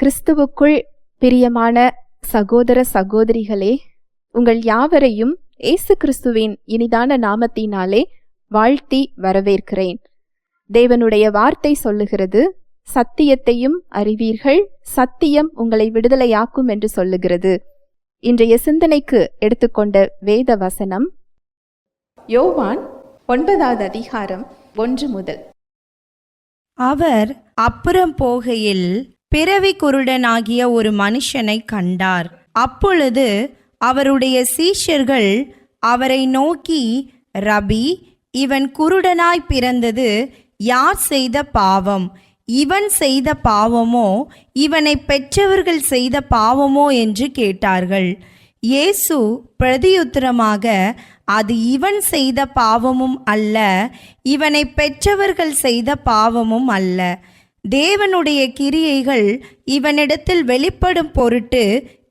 கிறிஸ்துவுக்குள் பிரியமான சகோதர சகோதரிகளே உங்கள் யாவரையும் இயேசு கிறிஸ்துவின் இனிதான நாமத்தினாலே வாழ்த்தி வரவேற்கிறேன். தேவனுடைய வார்த்தை சொல்லுகிறது சத்தியத்தையும் அறிவீர்கள் சத்தியம் உங்களை விடுதலையாக்கும் என்று சொல்லுகிறது. இன்றைய சிந்தனைக்கு எடுத்துக்கொண்ட வேத வசனம் யோவான் ஒன்பதாவது அதிகாரம் ஒன்று முதல். அவர் அப்புறம் போகையில் பிறவி குருடனாகிய ஒரு மனுஷனை கண்டார். அப்பொழுது அவருடைய சீஷர்கள் அவரை நோக்கி ரபி இவன் குருடனாய் பிறந்தது யார் செய்த பாவம்? இவன் செய்த பாவமோ? இவனை பெற்றவர்கள் செய்த பாவமோ? என்று கேட்டார்கள். இயேசு பிரதியுத்தரமாக அது இவன் செய்த பாவமும் அல்ல இவனை பெற்றவர்கள் செய்த பாவமும் அல்ல. தேவனுடைய கிரியைகள் இவனிடத்தில் வெளிப்படும் பொருட்டு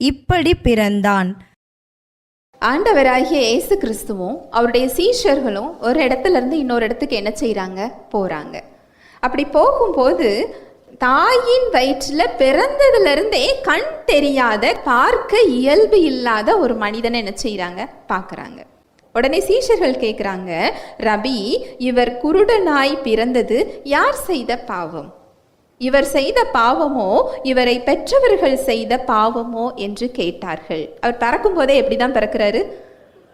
இப்படி பிறந்தான். ஆண்டவராகிய இயேசு கிறிஸ்துவும் அவருடைய சீஷர்களும் ஒரு இடத்துல இருந்து இன்னொரு இடத்துக்கு என்ன செய்கிறாங்க போறாங்க. அப்படி போகும்போது தாயின் வயிற்றில் பிறந்ததுல இருந்தே கண் தெரியாத பார்க்க இயல்பு இல்லாத ஒரு மனிதனை என்ன செய்கிறாங்க பார்க்குறாங்க. உடனே சீஷர்கள் கேட்குறாங்க ரபி இவர் குருடனாய் பிறந்தது யார் செய்த பாவம்? இவர் செய்த பாவமோ இவரை பெற்றவர்கள் செய்த பாவமோ என்று கேட்டார்கள். அவர் பறக்கும் போதே எப்படி தான் பிறக்கிறாரு?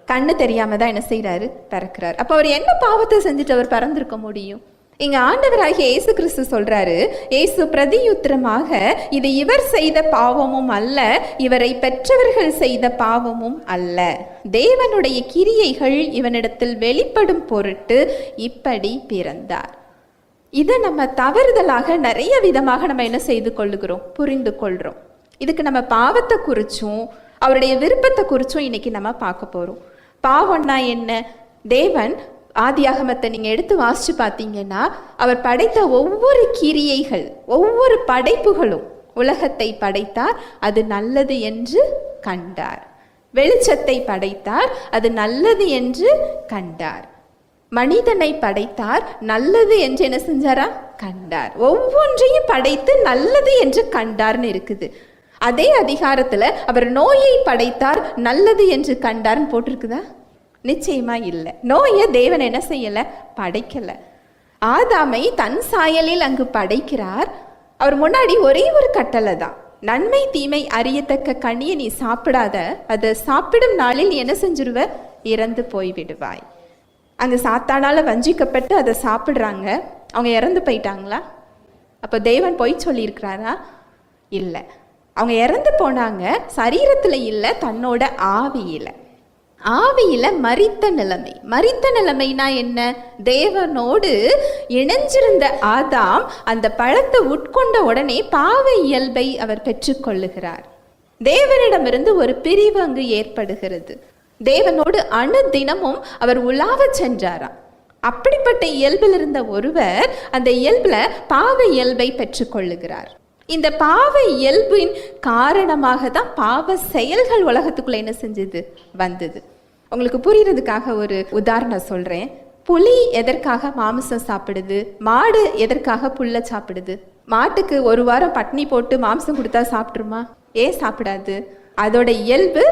கண்ணு தெரியாம தான் என்ன செய்கிறாரு பிறக்கிறார். அப்போ அவர் என்ன பாவத்தை செஞ்சுட்டு அவர் பறந்திருக்க முடியும்? இங்க ஆண்டவராகிய இயேசு கிறிஸ்து சொல்றாரு இயேசு பிரதியுத்திரமாக இது இவர் செய்த பாவமும் அல்ல இவரை பெற்றவர்கள் செய்த பாவமும் அல்ல. தேவனுடைய கிரியைகள் இவனிடத்தில் வெளிப்படும் பொருட்டு இப்படி பிறந்தார். இதை நம்ம தவறுதலாக நிறைய விதமாக நம்ம என்ன செய்து கொள்ளுகிறோம்? புரிந்து கொள்கிறோம் இதுக்கு நம்ம பாவத்தை குறிச்சும் அவருடைய விருப்பத்தை குறிச்சும் இன்னைக்கு நம்ம பார்க்க போகிறோம் பாவம்னா என்ன? தேவன் ஆதியாகமத்தை நீங்கள் எடுத்து வாசிச்சு பார்த்தீங்கன்னா அவர் படைத்த ஒவ்வொரு கிரியைகள் ஒவ்வொரு படைப்புகளும் உலகத்தை படைத்தார் அது நல்லது என்று கண்டார். வெளிச்சத்தை படைத்தார் அது நல்லது என்று கண்டார். மனிதனை படைத்தார் நல்லது என்று என்ன செஞ்சாரா? கண்டார். ஒவ்வொன்றையும் படைத்து நல்லது என்று கண்டார்னு இருக்குது. அதே அதிகாரத்துல அவர் நோயை படைத்தார் நல்லது என்று கண்டார்னு போட்டிருக்குதா? நிச்சயமா இல்லை. நோயை தேவன் என்ன செய்யல? படைக்கல. ஆதாமை தன் சாயலில் அங்கு படைக்கிறார். அவர் முன்னாடி ஒரே ஒரு கட்டளை தான். நன்மை தீமை அறியத்தக்க கனியை நீ சாப்பிடாத அதை சாப்பிடும் நாளில் என்ன செஞ்சிருவ? இறந்து போய் விடுவாய் அங்கே சாத்தானால் வஞ்சிக்கப்பட்டு அதை சாப்பிட்றாங்க. அவங்க இறந்து போயிட்டாங்களா? அப்போ தேவன் பொய் சொல்லியிருக்கிறாரா? இல்லை. அவங்க இறந்து போனாங்க சரீரத்தில் இல்லை தன்னோட ஆவியில். ஆவியில் மரித்த நிலைமை. மரித்த நிலைமைனா என்ன? தேவனோடு இணைஞ்சிருந்த ஆதாம் அந்த பழத்தை உட்கொண்ட உடனே பாவ இயல்பை அவர் பெற்றுக்கொள்ளுகிறார். தேவனிடமிருந்து ஒரு பிரிவு அங்கு ஏற்படுகிறது. தேவனோடு அணு தினமும் அவர் உலாவ சென்றாராம். அப்படிப்பட்ட இயல்பில் இருந்த ஒருவர் அந்த இயல்பில் பாவ இயல்பை பெற்றுக்கொள்ளுகிறார். இந்த பாவ இயல்பின் காரணமாக தான் பாவ செயல்கள் உலகத்துக்குள்ள என்ன செஞ்சது? வந்தது. உங்களுக்கு புரியறதுக்காக ஒரு உதாரணம் சொல்றேன். புலி எதற்காக மாமிசம் சாப்பிடுது? மாடு எதற்காக புல்ல சாப்பிடுது? மாட்டுக்கு ஒரு வாரம் பட்னி போட்டு மாம்சம் கொடுத்தா சாப்பிட்ருமா ஏன் சாப்பிடாது? அதோட இயல்பு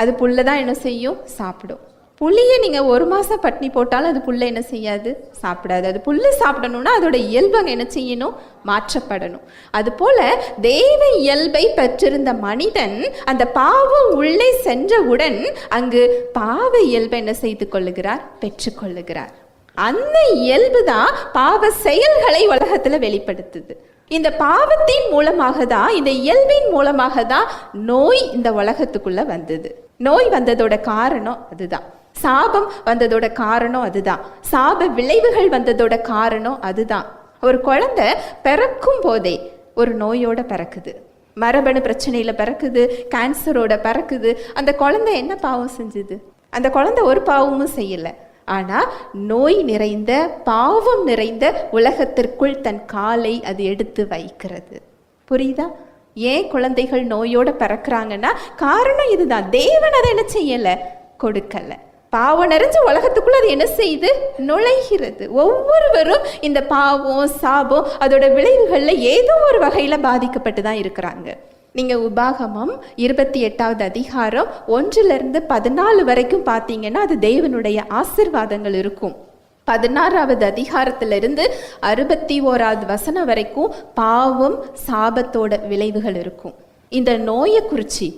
அது புல்லை தான் என்ன செய்யும்? சாப்பிடும். புளியை நீங்கள் ஒரு மாதம் பட்னி போட்டாலும் அது புல்லை என்ன செய்யாது? சாப்பிடாது. அது புல்லு சாப்பிடணும்னா அதோட இயல்பு அங்கே என்ன செய்யணும்? மாற்றப்படணும். அதுபோல் தெய்வ இயல்பை பெற்றிருந்த மனிதன் அந்த பாவம் உள்ளே சென்றவுடன் அங்கு பாவ இயல்பை என்ன செய்து கொள்ளுகிறார்? பெற்றுக்கொள்ளுகிறார் அந்த இயல்பு தான் பாவ செயல்களை உலகத்தில் வெளிப்படுத்துது. இந்த பாவத்தின் மூலமாக தான் இந்த இயல்பின் மூலமாக தான் நோய் இந்த உலகத்துக்குள்ளே வந்தது. நோய் வந்ததோட காரணம் அதுதான். சாபம் வந்ததோட காரணம் அதுதான். சாப விளைவுகள் வந்ததோட காரணம் அதுதான். ஒரு குழந்தை பிறக்கும் போதே ஒரு நோயோட பிறக்குது. மரபணு பிரச்சனையில பிறக்குது கேன்சரோட பிறக்குது. அந்த குழந்தை என்ன பாவம் செஞ்சுது? அந்த குழந்தை ஒரு பாவமும் செய்யல. ஆனா நோய் நிறைந்த பாவம் நிறைந்த உலகத்திற்குள் தன் காலை அது எடுத்து வைக்கிறது. புரியுதா? ஏன் குழந்தைகள் நோயோட பிறக்கிறாங்கன்னா காரணம் இதுதான். தேவன் அதை என்ன செய்யலை? கொடுக்கலை. பாவம் நிறைஞ்ச உலகத்துக்குள்ள அது என்ன செய்யுது நுழைகிறது. ஒவ்வொருவரும் இந்த பாவம் சாபம் அதோட விளைவுகளில் ஏதோ ஒரு வகையில் பாதிக்கப்பட்டு தான் இருக்கிறாங்க. நீங்கள் உபாகமம் இருபத்தி எட்டாவது அதிகாரம் ஒன்றிலிருந்து பதினாலு வரைக்கும் பார்த்தீங்கன்னா அது தேவனுடைய ஆசிர்வாதங்கள் இருக்கும். பதினாறாவது அதிகாரத்திலிருந்து அறுபத்தி ஓராவது வசனம் வரைக்கும் பாவம் சாபத்தோட விளைவுகள் இருக்கும். இந்த நோயை குறிச்சி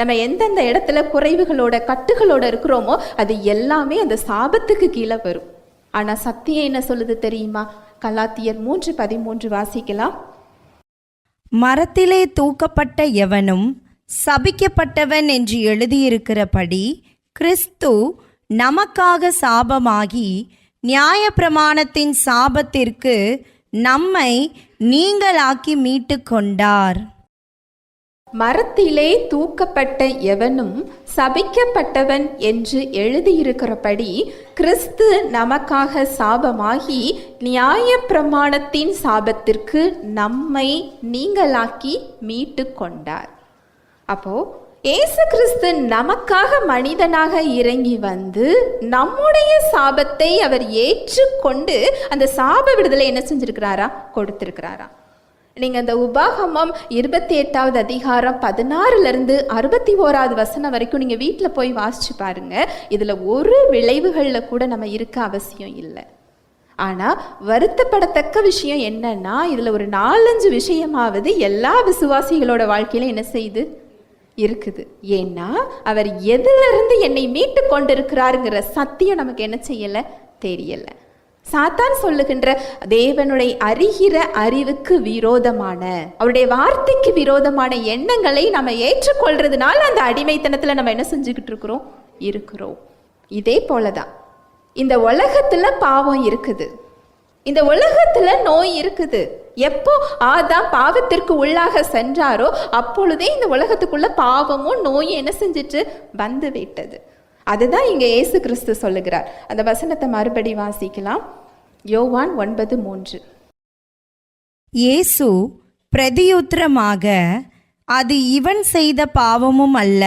நம்ம எந்தெந்த இடத்துல குறைவுகளோட கட்டுகளோட இருக்கிறோமோ அது எல்லாமே அந்த சாபத்துக்கு கீழே வரும். ஆனால் சத்தியம் என்ன சொல்லுது தெரியுமா? கலாத்தியர் மூன்று பதிமூன்று வாசிக்கலாம். மரத்திலே தூக்கப்பட்ட எவனும் சபிக்கப்பட்டவன் என்று எழுதியிருக்கிறபடி கிறிஸ்து நமக்காக சாபமாகி நியாயப்பிரமாணத்தின் சாபத்திற்கு நம்மை நீங்களாக்கி மீட்டு கொண்டார் மரத்திலே தூக்கப்பட்ட எவனும் சபிக்கப்பட்டவன் என்று எழுதியிருக்கிறபடி கிறிஸ்து நமக்காக சாபமாகி நியாயப்பிரமாணத்தின் சாபத்திற்கு நம்மை நீங்களாக்கி மீட்டு கொண்டார் அப்போ இயேசு கிறிஸ்து நமக்காக மனிதனாக இறங்கி வந்து நம்முடைய சாபத்தை அவர் ஏற்றுக்கொண்டு அந்த சாப விடுதலை என்ன செஞ்சிருக்கிறாரா? கொடுத்திருக்கிறாரா. நீங்க அந்த உபாகமம் இருபத்தி எட்டாவது அதிகாரம் பதினாறுல இருந்து அறுபத்தி ஓராவது வசனம் வரைக்கும் நீங்க வீட்டில் போய் வாசிச்சு பாருங்க. இதுல ஒரு விளைவுகள்ல கூட நம்ம இருக்க அவசியம் இல்லை. ஆனால் வருத்தப்படத்தக்க விஷயம் என்னன்னா இதில் ஒரு நாலஞ்சு விஷயமாவது எல்லா விசுவாசிகளோட வாழ்க்கையில என்ன செய்யுது இருக்குது. ஏன்னா அவர் எதிலிருந்து என்னை மீட்டு கொண்டிருக்கிறாருங்கிற சத்தியம் நமக்கு என்ன செய்யலை? தெரியலை. சாத்தான் சொல்லுகின்ற தேவனுடைய அறிகிற அறிவுக்கு விரோதமான அவருடைய வார்த்தைக்கு விரோதமான எண்ணங்களை நம்ம ஏற்றுக்கொள்றதுனால அந்த அடிமைத்தனத்தில் நம்ம என்ன செஞ்சுக்கிட்டு இருக்கிறோம்? இருக்கிறோம். இதே போலதான். இந்த உலகத்துல பாவம் இருக்குது. இந்த உலகத்துல நோய் இருக்குது. எப்போ ஆதாம் பாவத்திற்கு உள்ளாக சென்றாரோ அப்பொழுதே இந்த உலகத்துக்குள்ள பாவமும் நோயும் என்ன செஞ்சிட்டு வந்து விட்டது. அதுதான் இங்க இயேசு கிறிஸ்து சொல்லுகிறார். அந்த வசனத்தை மறுபடி வாசிக்கலாம். யோவான் ஒன்பது மூன்று. இயேசு பிரதியுத்திரமாக அது இவன் செய்த பாவமும் அல்ல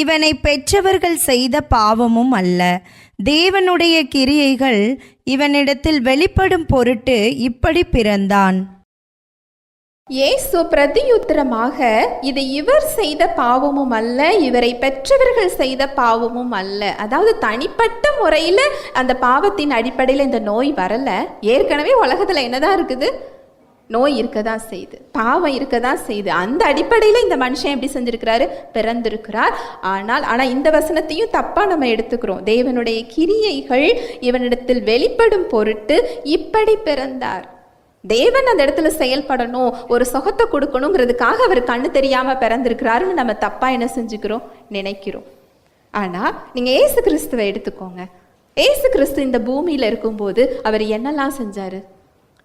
இவனை பெற்றவர்கள் செய்த பாவமும் அல்ல. தேவனுடைய கிரியைகள் இவனிடத்தில் வெளிப்படும் பொருட்டு இப்படி பிறந்தான். இயேசு பிரதியுத்திரமாக இது இவர் செய்த பாவமும் அல்ல இவரை பெற்றவர்கள் செய்த பாவமும் அல்ல. அதாவது தனிப்பட்ட முறையில் அந்த பாவத்தின் அடிப்படையில் இந்த நோய் வரல. ஏற்கனவே உலகத்தில் என்னதான் இருக்குது? நோய் இருக்க தான் செய்யுது பாவம் இருக்க தான் செய்யுது அந்த அடிப்படையில் இந்த மனுஷன் எப்படி செஞ்சிருக்கிறாரு? பிறந்திருக்கிறார். ஆனால் ஆனால் இந்த வசனத்தையும் தப்பாக நம்ம எடுத்துக்கிறோம். தேவனுடைய கிரியைகள் இவனிடத்தில் வெளிப்படும் பொருட்டு இப்படி பிறந்தார். தேவன் அந்த இடத்துல செயல்படணும் ஒரு சுகத்தை கொடுக்கணுங்கிறதுக்காக அவர் கண்ணு தெரியாமல் பிறந்திருக்கிறாருன்னு நம்ம தப்பாக என்ன செஞ்சுக்கிறோம்? நினைக்கிறோம். ஆனால் நீங்கள் ஏசு கிறிஸ்துவை எடுத்துக்கோங்க. ஏசு கிறிஸ்து இந்த பூமியில் இருக்கும்போது அவர் என்னெல்லாம் செஞ்சாரு?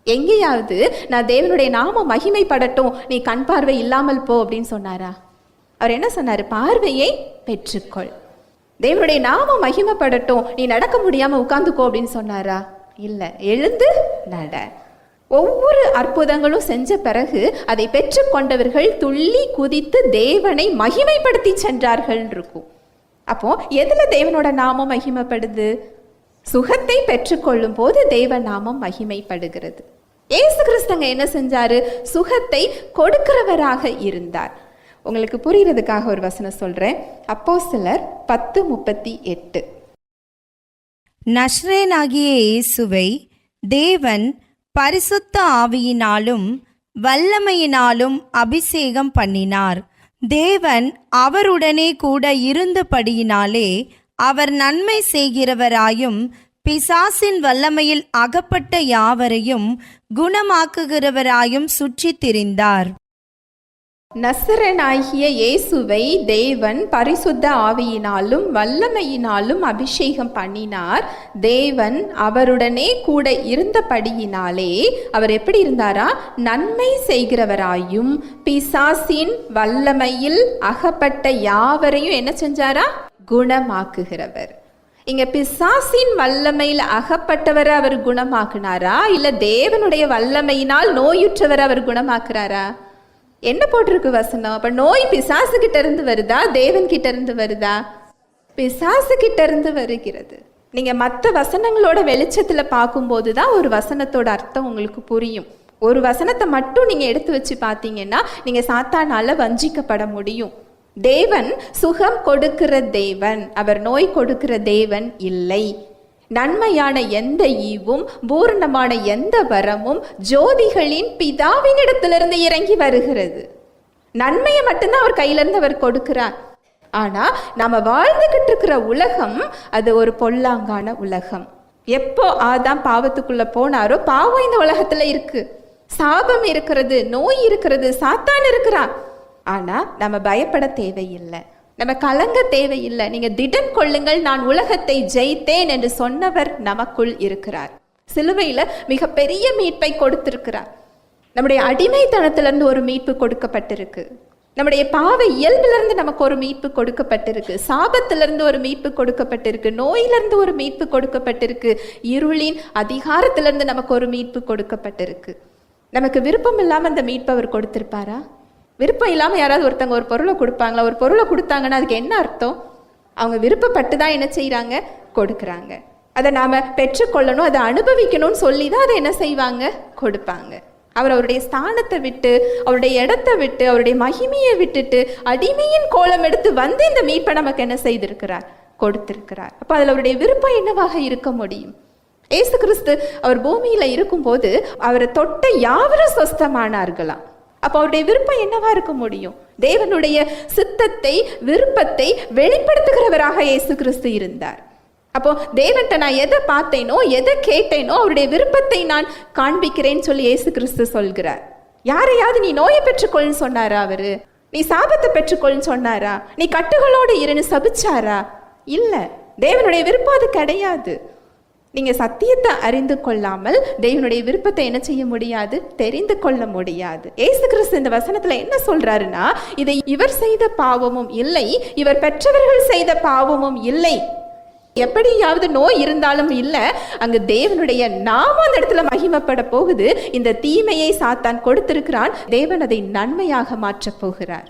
எங்கேயாவது நான் தேவனுடைய நாம மகிமைப்படட்டும் நீ கண் பார்வை இல்லாமல் போ அப்படின்னு சொன்னாரா? அவர் என்ன சொன்னார்? பார்வையை பெற்றுக்கொள். தேவனுடைய நாம மகிமைப்படட்டும் நீ நடக்க முடியாமல் உட்காந்துக்கோ அப்படின்னு சொன்னாரா? இல்லை எழுந்து நட. ஒவ்வொரு அற்புதங்களும் செஞ்ச பிறகு அதை பெற்றுக்கொண்டவர்கள் துள்ளி குதித்து தேவனை மகிமைப்படுத்தி சென்றார்கள் இருக்கும். அப்போ எதில் தேவனோட நாமம் மகிமைப்படுது? சுகத்தை பெற்றுக்கொள்ளும் போது தேவ நாமம் மகிமைப்படுகிறது. ஏசு கிறிஸ்தங்க என்ன செஞ்சாரு? சுகத்தை கொடுக்கிறவராக இருந்தார். உங்களுக்கு புரிகிறதுக்காக ஒரு வசனம் சொல்றேன். அப்போ சிலர் பத்து முப்பத்தி எட்டு. நஷ்ரேனாகிய இயேசுவை தேவன் பரிசுத்த ஆவியினாலும் வல்லமையினாலும் அபிஷேகம் பண்ணினார். தேவன் அவருடனே கூட இருந்தபடியினாலே அவர் நன்மை செய்கிறவராயும் பிசாசின் வல்லமையில் அகப்பட்ட யாவரையும் குணமாக்குகிறவராயும் சுற்றித் திரிந்தார் நசரனாகிய இயேசுவை தேவன் பரிசுத்த ஆவியினாலும் வல்லமையினாலும் அபிஷேகம் பண்ணினார். தேவன் அவருடனே கூட இருந்தபடியினாலே அவர் எப்படி இருந்தாரா? நன்மை செய்கிறவராயும் பிசாசின் வல்லமையில் அகப்பட்ட யாவரையும் என்ன செஞ்சாரா? குணமாக்குகிறவர். இங்க பிசாசின் வல்லமையில் அகப்பட்டவரை அவர் குணமாக்குனாரா? இல்ல தேவனுடைய வல்லமையினால் நோயுற்றவரை அவர் குணமாக்குறாரா? என்ன போட்டிருக்கு வசனம்? அப்ப நோய் பிசாசு கிட்ட இருந்து வருதா? தேவன் கிட்ட இருந்து வருதா? பிசாசு கிட்ட இருந்து வருகிறது. நீங்க மற்ற வசனங்களோட வெளிச்சத்துல பார்க்கும்போது தான் ஒரு வசனத்தோட அர்த்தம் உங்களுக்கு புரியும். ஒரு வசனத்தை மட்டும் நீங்க எடுத்து வச்சு பார்த்தீங்கன்னா நீங்க சாத்தானால வஞ்சிக்கப்பட முடியும். தேவன் சுகம் கொடுக்கிற தேவன். அவர் நோய் கொடுக்கிற தேவன் இல்லை. நன்மையான எந்த ஈவும் பூரணமான எந்த வரமும் ஜோதிகளின் பிதாவினிடத்திலிருந்து இறங்கி வருகிறது. நன்மையை மட்டும்தான் அவர் கையிலிருந்து அவர் கொடுக்கிறார். ஆனா நாம வாழ்ந்துகிட்டு இருக்கிற உலகம் அது ஒரு பொல்லாங்கான உலகம். எப்போ ஆதாம் பாவத்துக்குள்ள போனாரோ பாவம் இந்த உலகத்துல இருக்கு. சாபம் இருக்கிறது நோய் இருக்கிறது சாத்தான் இருக்கிறான். ஆனால் நம்ம பயப்பட தேவையில்லை. நம்ம கலங்க தேவையில்லை. நீங்க திடன் கொள்ளுங்கள் நான் உலகத்தை ஜெயித்தேன் என்று சொன்னவர் நமக்குள் இருக்கிறார். சிலுவையில மிகப்பெரிய மீட்பை கொடுத்திருக்கிறார். நம்முடைய அடிமைத்தனத்திலிருந்து ஒரு மீட்பு கொடுக்கப்பட்டிருக்கு. நம்முடைய பாவ இயல்பிலிருந்து நமக்கு ஒரு மீட்பு கொடுக்கப்பட்டிருக்கு. சாபத்திலிருந்து ஒரு மீட்பு கொடுக்கப்பட்டிருக்கு. நோயிலிருந்து ஒரு மீட்பு கொடுக்கப்பட்டிருக்கு. இருளின் அதிகாரத்திலிருந்து நமக்கு ஒரு மீட்பு கொடுக்கப்பட்டிருக்கு. நமக்கு விருப்பம் இல்லாமல் அந்த மீட்பு அவர் கொடுத்திருப்பாரா? விருப்பம் இல்லாமல் யாராவது ஒருத்தவங்க ஒரு பொருளை கொடுப்பாங்களா? ஒரு பொருளை கொடுத்தாங்கன்னா அதுக்கு என்ன அர்த்தம்? அவங்க விருப்பப்பட்டு தான் என்ன செய்கிறாங்க கொடுக்குறாங்க. அதை நாம் பெற்றுக்கொள்ளணும் அதை அனுபவிக்கணும்னு சொல்லி தான் அதை என்ன செய்வாங்க? கொடுப்பாங்க. அவர் அவருடைய ஸ்தானத்தை விட்டு அவருடைய இடத்தை விட்டு அவருடைய மகிமையை விட்டுட்டு அடிமையின் கோலம் எடுத்து வந்து இந்த மீட்பை நமக்கு என்ன செய்திருக்கிறார்? கொடுத்திருக்கிறார். அப்போ அதில் அவருடைய விருப்பம் என்னவாக இருக்க முடியும்? ஏசு கிறிஸ்து அவர் பூமியில் இருக்கும்போது அவரை தொட்ட யாவரும் சொஸ்தமானார்களாம். அப்போ அவருடைய விருப்பம் என்னவா இருக்க முடியும்? தேவனுடைய சித்தத்தை விருப்பத்தை வெளிப்படுத்துகிறவராக இயேசு கிறிஸ்து இருந்தார். அப்போ தேவன்கிட்ட நான் எதை பார்த்தேனோ எதை கேட்டேனோ அவருடைய விருப்பத்தை நான் காண்பிக்கிறேன்னு சொல்லி இயேசு கிறிஸ்து சொல்கிறார். யாரையாவது நீ நோயை பெற்றுக்கொள்னு சொன்னாரா அவரு? நீ சாபத்தை பெற்றுக்கொள்னு சொன்னாரா? நீ கட்டுகளோடு இருன்னு சபிச்சாரா? இல்லை. தேவனுடைய விருப்பம் அது கிடையாது. நீங்கள் சத்தியத்தை அறிந்து கொள்ளாமல் தேவனுடைய விருப்பத்தை என்ன செய்ய முடியாது? தெரிந்து கொள்ள முடியாது. ஏசு கிறிஸ்து இந்த வசனத்தில் என்ன சொல்கிறாருன்னா இதை இவர் செய்த பாவமும் இல்லை இவர் பெற்றவர்கள் செய்த பாவமும் இல்லை. எப்படியாவது நோய் இருந்தாலும் இல்லை அங்கு தேவனுடைய நாம அந்த இடத்துல மகிமப்பட போகுது. இந்த தீமையை சாத்தான் கொடுத்திருக்கிறான். தேவன் அதை நன்மையாக மாற்றப் போகிறார்.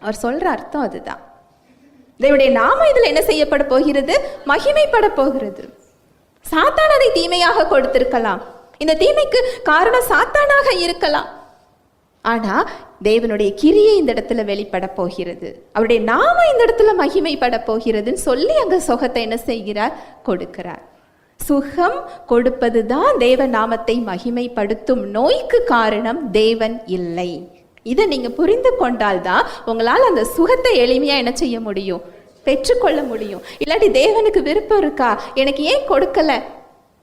அவர் சொல்ற அர்த்தம் அதுதான். தேவனுடைய நாம இதில் என்ன செய்யப்பட போகிறது? மகிமைப்பட போகிறது. சாத்தான் அதை தீமையாக கொடுத்திருக்கலாம். இந்த தீமைக்கு காரணம் சாத்தானாக இருக்கலாம். ஆனா தேவனுடைய கிரியை இந்த இடத்துல வெளிப்பட போகிறது. அவருடைய நாம இந்த இடத்துல மகிமைப்பட போகிறதுன்னு சொல்லி அங்க சுகத்தை என்ன செய்கிறார்? கொடுக்கிறார். சுகம் கொடுப்பதுதான் தேவ நாமத்தை மகிமைப்படுத்தும் நோய்க்கு காரணம் தேவன் இல்லை. இதை நீங்க புரிந்து கொண்டால்தான் உங்களால் அந்த சுகத்தை எளிமையா என்ன செய்ய முடியும்? பெற்றுக்கொள்ள முடியும். இல்லாட்டி தேவனுக்கு விருப்பம் இருக்கா? எனக்கு ஏன் கொடுக்கல?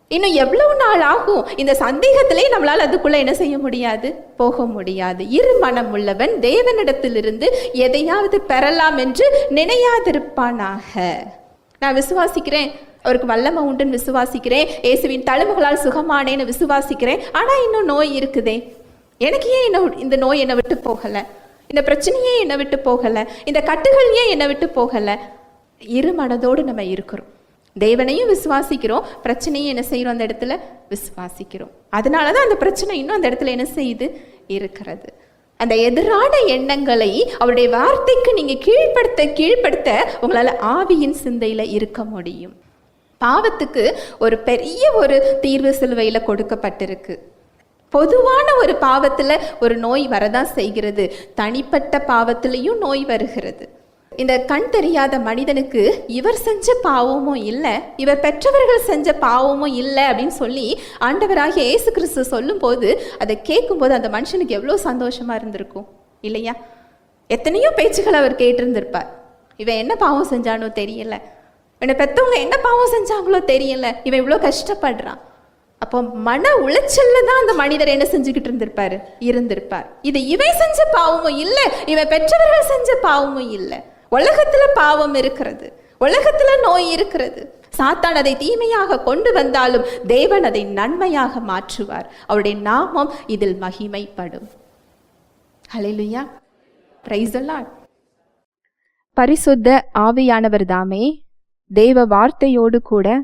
இன்னும் எவ்வளவு நாள் ஆகும்? இந்த சந்தேகத்திலே நம்மளால் அதுக்குள்ள என்ன செய்ய முடியாது? போக முடியாது. இரு மனம் உள்ளவன் தேவனிடத்திலிருந்து எதையாவது பெறலாம் என்று நினையாதிருப்பானாக. நான் விசுவாசிக்கிறேன். அவருக்கு வல்லமை உண்டுன்னு விசுவாசிக்கிறேன். இயேசுவின் தழும்புகளால் சுகமானேன்னு விசுவாசிக்கிறேன். ஆனா இன்னும் நோய் இருக்குதே. எனக்கு ஏன் என்ன இந்த நோய் என்னை விட்டு போகலை? இந்த பிரச்சனையே என்னை விட்டு போகலை. இந்த கட்டுகள் ஏன் என்னை விட்டு போகலை. இரு மனதோடு நம்ம இருக்கிறோம். தேவனையும் விசுவாசிக்கிறோம். பிரச்சனையும் என்ன செய்கிறோம் அந்த இடத்துல? விசுவாசிக்கிறோம். அதனால தான் அந்த பிரச்சனை இன்னும் அந்த இடத்துல என்ன செய்யுது இருக்கிறது. அந்த எதிரான எண்ணங்களை அவருடைய வார்த்தைக்கு நீங்கள் கீழ்ப்படுத்த கீழ்ப்படுத்த உங்களால் ஆவியின் சிந்தையில் இருக்க முடியும். பாவத்துக்கு ஒரு பெரிய ஒரு தீர்வு சிலுவையில் கொடுக்கப்பட்டிருக்கு. பொதுவான ஒரு பாவத்தில் ஒரு நோய் வரதான் செய்கிறது. தனிப்பட்ட பாவத்திலையும் நோய் வருகிறது. இந்த கண் தெரியாத மனிதனுக்கு இவர் செஞ்ச பாவமும் இல்லை இவர் பெற்றவர்கள் செஞ்ச பாவமும் இல்லை அப்படின்னு சொல்லி ஆண்டவராக இயேசு கிறிஸ்து சொல்லும்போது அதை கேட்கும்போது அந்த மனுஷனுக்கு எவ்வளோ சந்தோஷமாக இருந்திருக்கும் இல்லையா? எத்தனையோ பேச்சுகள் அவர் கேட்டிருந்திருப்பார். இவன் என்ன பாவம் செஞ்சானோ தெரியல. என்னை பெற்றவங்க என்ன பாவம் செஞ்சாங்களோ தெரியல. இவன் இவ்வளோ கஷ்டப்படுறான். அப்போ மன உளைச்சல்ல தான் அந்த மனிதர் என்ன செஞ்சுக்கிட்டு இருந்திருப்பாரு? இருந்திருப்பார். இது இவன் செஞ்ச பாவமும் இல்லை இவன் பெற்றவர்கள் செஞ்ச பாவமும் இல்லை. உலகத்துல பாவம் இருக்கிறது. உலகத்துல நோய் இருக்கிறது. சாத்தான் அதை தீமையாக கொண்டு வந்தாலும் தேவன் அதை நன்மையாக மாற்றுவார். அவருடைய நாமம் இதில் மகிமைப்படும். ஹalleluya பிரைஸ் பரிசுத்த ஆவியானவர் தாமே தேவ வார்த்தையோடு கூட